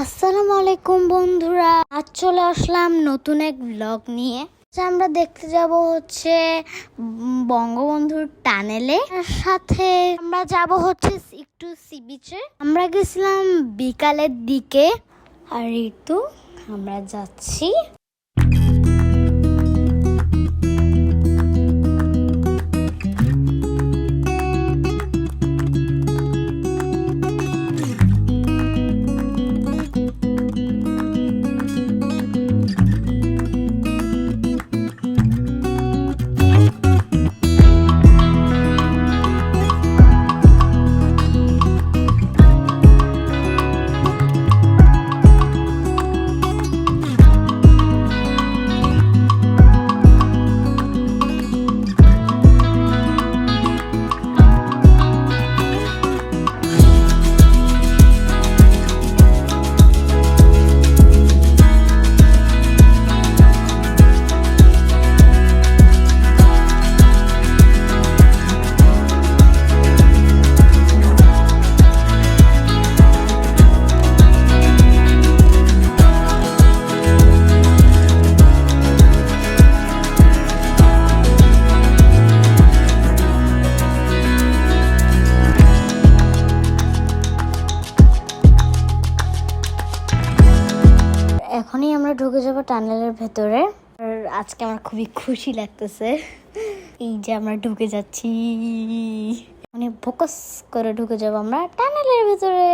আসসালামু আলাইকুম বন্ধুরা, আজ চলে আসলাম নতুন এক ব্লগ নিয়ে। আমরা দেখতে যাব হচ্ছে বঙ্গবন্ধুর টানেলে সাথে আমরা যাব হচ্ছে একটু সি বিচে আমরা গেছিলাম বিকালের দিকে। আর একটু আমরা যাচ্ছি। এখনই আমরা ঢুকে যাব টানেলের ভেতরে। আজকে আমার খুবই খুশি লাগতেছে। এই যে আমরা ঢুকে যাচ্ছি। মানে ফোকাস করে ঢুকে যাব আমরা টানেলের ভেতরে।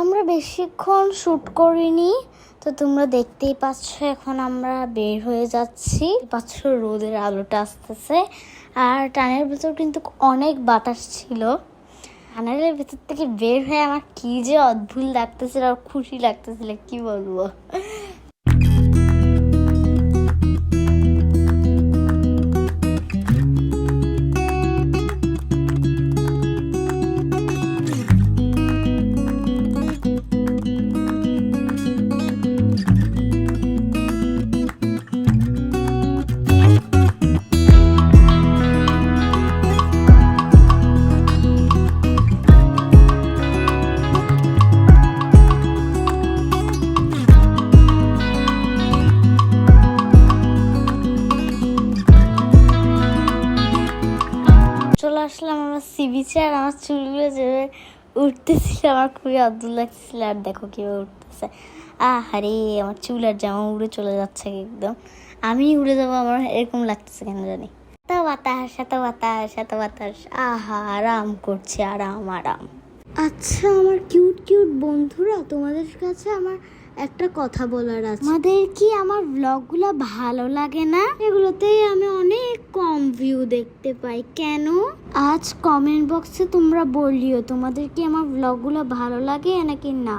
আমরা বেশিক্ষণ শ্যুট করিনি। তো তোমরা দেখতেই পাচ্ছ, এখন আমরা বের হয়ে যাচ্ছি। পাচ্ছ, রোদের আলোটা আসতেছে। আর টানের ভেতর কিন্তু অনেক বাতাস ছিল। টানেলের ভেতর থেকে বের হয়ে আমার কি যে অদ্ভুত লাগতেছিল আর খুশি লাগতেছিল, কি বলব? আসলাম, আমার সি বিচে আর আমার চুলগুলো যেভাবে উঠতেছিল আমার খুবই অদ্ভুত লাগছিল আর দেখো কীভাবে উঠতেছে আহারে, আমার চুল আর জামা উড়ে চলে যাচ্ছে একদম। আমি উড়ে যাব, আমার এরকম লাগতেছে কেন জানি। এত বাতাস এত বাতাস এত বাতাস। আহা, আরাম করছে, আরাম আরাম। আচ্ছা আমার কিউট কিউট বন্ধুরা তোমাদের কাছে আমার একটা কথা বলার আছে। আমাদের কি আমার ব্লগগুলো ভালো লাগে না? এগুলোতেই আমি অনেক কম ভিউ দেখতে পাই। কেন? আজ কমেন্ট বক্সে তোমরা বলিও তোমাদের কি আমার ব্লগগুলো ভালো লাগে নাকি না?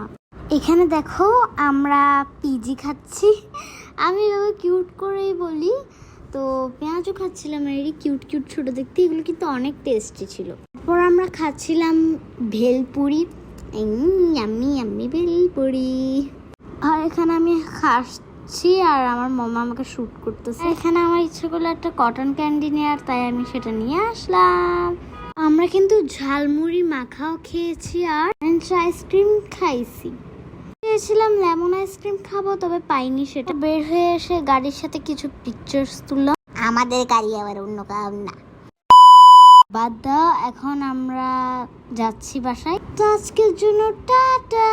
এখানে দেখো আমরা পিজি খাচ্ছি। আমি এভাবে কিউট করেই বলি তো পেঁয়াজও খাচ্ছিলাম এরই কিউট কিউট ছোট দেখতে। এগুলো কিন্তু অনেক টেস্টি ছিল। তারপর আমরা খাচ্ছিলাম ভেলপুরি। আমি আমি ভেলপুরি। আর এখানে আমি খাচ্ছি আর আমার মামা আমাকে শ্যুট করতেছে। এখানে আমার ইচ্ছে করল একটা কটন ক্যান্ডি নেওয়ার, তাই আমি সেটা নিয়ে আসলাম। আমরা কিন্তু ঝালমুড়ি মাখাও খেয়েছি আর আইসক্রিম খাইছি। চেয়েছিলাম লেমন আইসক্রিম খাব, তবে পাইনি সেটা। বের হয়ে এসে গাড়ির সাথে কিছু পিকচার্স তুললাম। আমাদের গাড়ি আবার অন্য কারণ না। বাদ দাও, এখন আমরা যাচ্ছি বাসায়। তো আজকের জন্য টাটা।